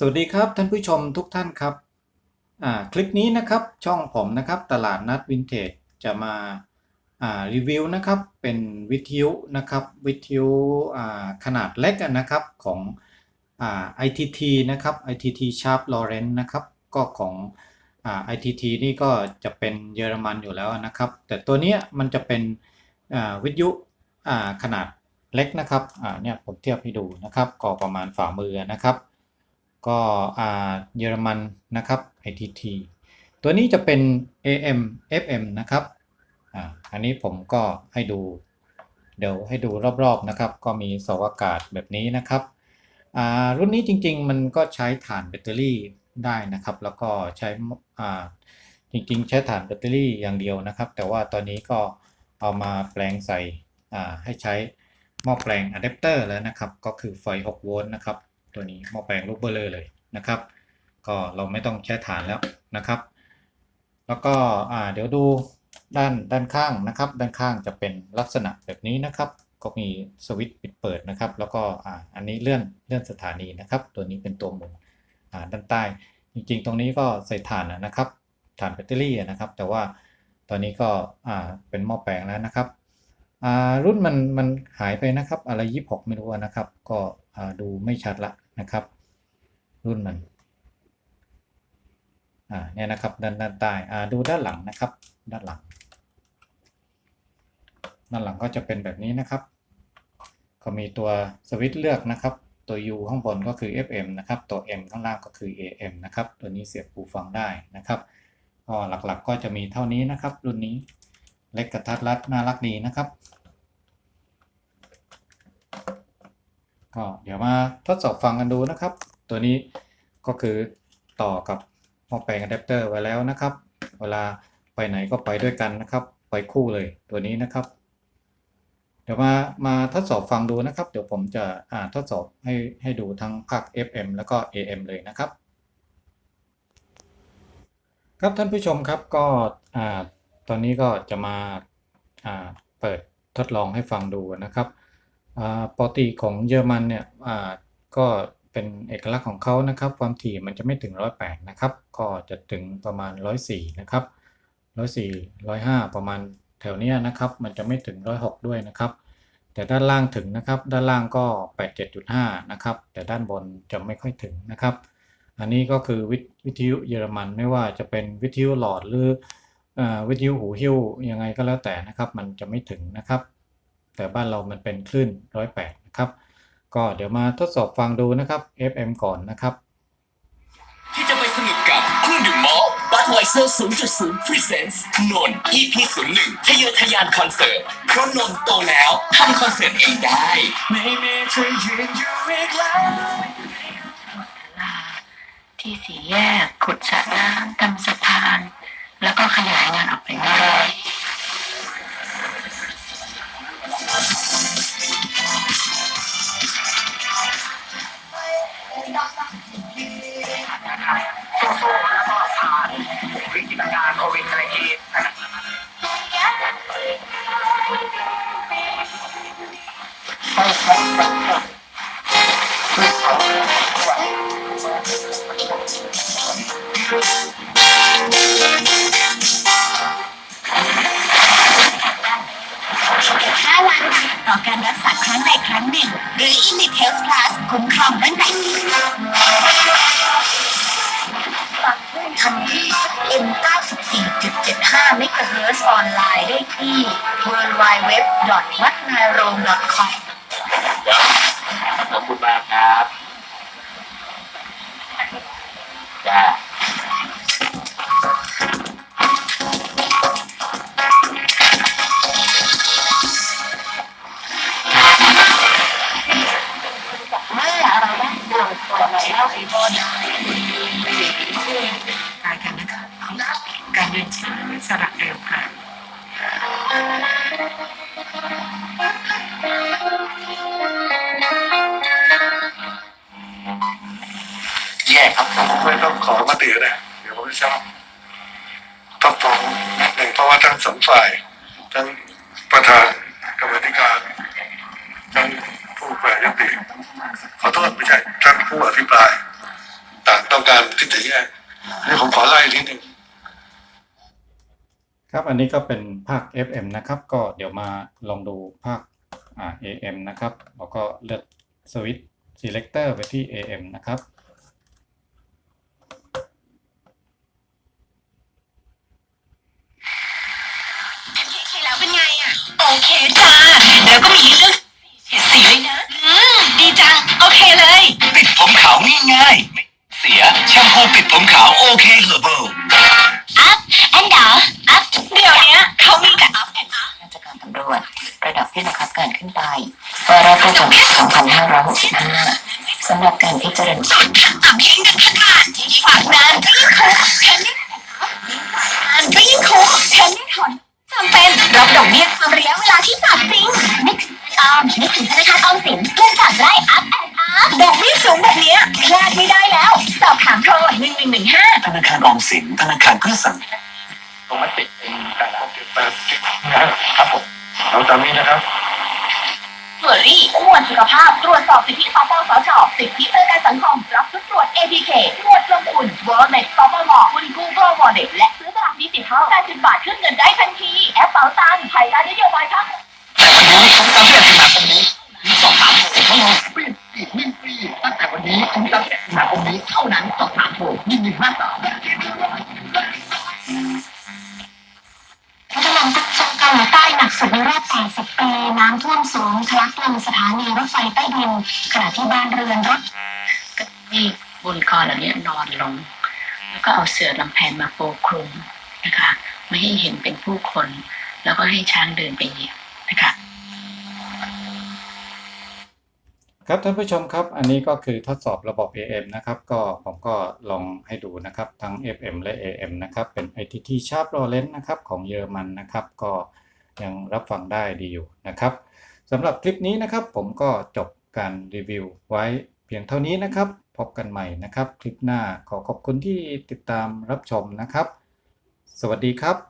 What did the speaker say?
สวัสดีครับท่านผู้ชมทุกท่านครับ คลิปนี้นะครับช่องผมนะครับตลาดนัดวินเทจจะมาารีวิวนะครับเป็นวิทยุนะครับวิทยุขนาดเล็กนะครับของอ่า ITT นะครับ ITT Sharp Lawrence นะครับก็ของอ่า ITT นี่ก็จะเป็นเยอรมันอยู่แล้วนะครับ แต่ตัวนี้มันจะเป็นวิทยุขนาดเล็กนะครับเนี่ยผมเทียบให้ดูนะครับก็ประมาณฝ่ามือนะครับ ก็เยอรมันนะครับ ITT ตัวนี้จะเป็น AM FM นะครับอ่าอันนี้ผมก็ให้ดู เดี๋ยวให้ดูรอบๆนะครับ ก็มีสาอากาศแบบนี้นะครับอ่ารุ่นนี้จริงๆ มันก็ใช้ถ่านแบตเตอรี่ได้นะครับ แล้วก็ใช้อ่าจริงๆ ใช้ถ่านแบตเตอรี่อย่างเดียวนะครับ แต่ว่าตอนนี้ก็เอามาแปลงใส่อ่าให้ใช้หม้อแปลงอะแดปเตอร์แล้วนะครับ ก็คือไฟ 6 โวลต์นะครับ ตัวนี้หม้อแปลงลูกเบลเลอร์เลยนะครับ ก็เราไม่ต้องใช้ฐานแล้วนะครับ แล้วก็อ่าเดี๋ยวดูด้านด้านข้างนะครับ ด้านข้างจะเป็นลักษณะแบบนี้นะครับ ก็มีสวิตช์ปิดเปิดนะครับ แล้วก็อ่าอันนี้เลื่อนเลื่อนสถานีนะครับ ตัวนี้เป็นตัวหมุนอ่าด้านใต้ จริงๆ ตรงนี้ก็ใส่ถ่านนะครับถ่านแบตเตอรี่นะครับ แต่ว่าตอนนี้ก็อ่าเป็นหม้อแปลงแล้วนะครับอ่ารุ่นมันมันหายไปนะครับ อะไร26ไม่รู้นะครับ ก็อ่าดูไม่ชัดละ นะครับ รุ่นมันอ่าเนี่ยนะครับด้านด้านใต้อ่าดูด้านหลังนะครับ ด้านหลัง ด้านหลังก็จะเป็นแบบนี้นะครับ ก็มีตัวสวิตช์เลือกนะครับ ตัว U ข้างบนก็คือ FM นะครับ ตัว M ข้างล่างก็คือ AM นะครับ ตัวนี้เสียบหูฟังได้นะครับก็หลักๆก็จะมีเท่านี้นะครับ รุ่นนี้เล็กกระทัดรัดน่ารักดีนะครับ ก็เดี๋ยวมาทดสอบฟังกันดูนะครับ ตัวนี้ก็คือต่อกับหม้อแปลงอะแดปเตอร์ไว้แล้วนะครับ เวลาไปไหนก็ไปด้วยกันนะครับ ไปคู่เลยตัวนี้นะครับ เดี๋ยวมามาทดสอบฟังดูนะครับ เดี๋ยวผมจะอ่าทดสอบให้ให้ดูทั้งภาค FM แล้วก็ AM เลยนะครับ ครับท่านผู้ชมครับก็อ่าตอนนี้ก็จะมาอ่าเปิดทดลองให้ฟังดูนะครับ ปกติของเยอรมันเนี่ยก็เป็นเอกลักษณ์ของเขานะครับ ความถี่มันจะไม่ถึง 108 นะครับ ก็จะถึงประมาณ 104 นะครับ 104 105 ประมาณแถวเนี้ยนะครับ มันจะไม่ถึง 106 ด้วยนะครับ แต่ด้านล่างถึงนะครับ ด้านล่างก็ 87.5 นะครับ แต่ด้านบนจะไม่ค่อยถึงนะครับ อันนี้ก็คือวิทวิทยุเยอรมันไม่ว่าจะเป็นวิทยุหลอดหรืออวิทยุหูหิ้วยังไงก็แล้วแต่นะครับ มันจะไม่ถึงนะครับ แต่บ้านเรามันเป็นคลื่น108นะครับ ก็เดี๋ยวมาทดสอบฟังดูนะครับ FM ก่อนนะครับ ที่จะไปสนุกกับเครื่องดื่มมอลบัตไวเซอร์0.0 Presents นน EP 01ทะเยอทะยานคอนเสิร์ตเพราะนนโตแล้วทำคอนเสิร์ตเองได้ ไม่มีเธอยืนอยู่อีกแล้วที่สี่แยกขุดสระน้ำทำสะพาน แล้วก็ขยายงานออกไปเรื่อย 5ล้านบาทต่อการรักษาครั้งใดครั้งหนึ่ง หรือ Init Health Plus คุ้มครองตั้งแต่ฟังคลื่นทันที M 94.75 MHz ออนไลน์ได้ที่ w w w w a t n a r o m c o m คุณมากครับจ้าเมื่อเราได้าวตัวแล้วไอ้บอการกันนะคะการเดินช้าสลับเร็วค่ะ ครับไม่ต้องขอมตินะเดี๋ยวผมจะชอบต้องฟ้องนิดหนึ่งเพราะว่าทั้งสองฝ่าย ทั้งประธานกรรมธิการทั้งผู้แปรยติขอโทษไม่ใช่ทั้งผู้อภิปราย ต่างต้องการทิศแยกอันนี้ผมขอไล่นิดนึงครับอันนี้ก็เป็นภาค FM นะครับ ก็เดี๋ยวมาลองดูภาคอ่า AM นะครับแล้วก็เลือกสวิตช์ selector ไปที่ AM นะครับ ใช่แล้วเป็นไง อะโอเคจ้า แล้วก็มีเรื่องเฉดสีเลยนะ อืม ดีจัง โอเคเลย ติดผมขาวง่ายๆไม่เสียแชมพูปิดผมขาวโอเคเฮอร์เบิลอัพแอนดาอัพเดี๋ยวเนี้ยเขามีแต่อัพแอนด์อัพราชการตำรวจระดับที่บังคับการขึ้นไปวาระประจำปี2565 สำหรับการพิจารณา สุดต่ำทิ้ สินธนาคารเพื่อสังคมตรงมติเป็นแต่ละแปดสิบนะครับผมเราตามนี้นะครับเฟอร์รี่อ้วนสุขภาพตรวจสอบสิทธิสปสชสิทธิประกันสังคมรับชุดตรวจ APK ตรวจลงทุนวอลเล็ตสปมคุณกูเกิลวอลเล็ตและซื้อสลากดิจิทัล80บาทขึ้นเงินได้ทันที แอปเป๋าตังค์ภายใต้นโยบายภาคแต่วันนี้ผมจำเดือนสิงหาคมนี้มีสอบถามผมเขาลงฟรีอีกวิ่งฟรีตั้งแต่วันนี้ถึงจำเดือนสิงหาคมนี้เท่านั้นสอบถามผมยิ่งยิ่งมากกว่าพั นีรถไฟใต้ดินขณะที่บ้านเรือนรถที่บนคอเหล่านี้นอนลง แล้วก็เอาเสื่อลำแพนมาโปคลุมนะคะ ไม่ให้เห็นเป็นผู้คน แล้วก็ให้ช้างเดินไปเหยียบนะคะครับท่านผู้ชมครับ อันนี้ก็คือทดสอบระบบ AM นะครับ ก็ผมก็ลองให้ดูนะครับทั้ง FM และ AM นะครับ เป็น ITT Sharp l o r e n z นะครับของเยอรมันนะครับ ก็ยังรับฟังได้ดีอยู่นะครับ สำหรับคลิปนี้นะครับ ผมก็จบการรีวิวไว้เพียงเท่านี้นะครับ พบกันใหม่นะครับ คลิปหน้าขอขอบคุณที่ติดตามรับชมนะครับ สวัสดีครับ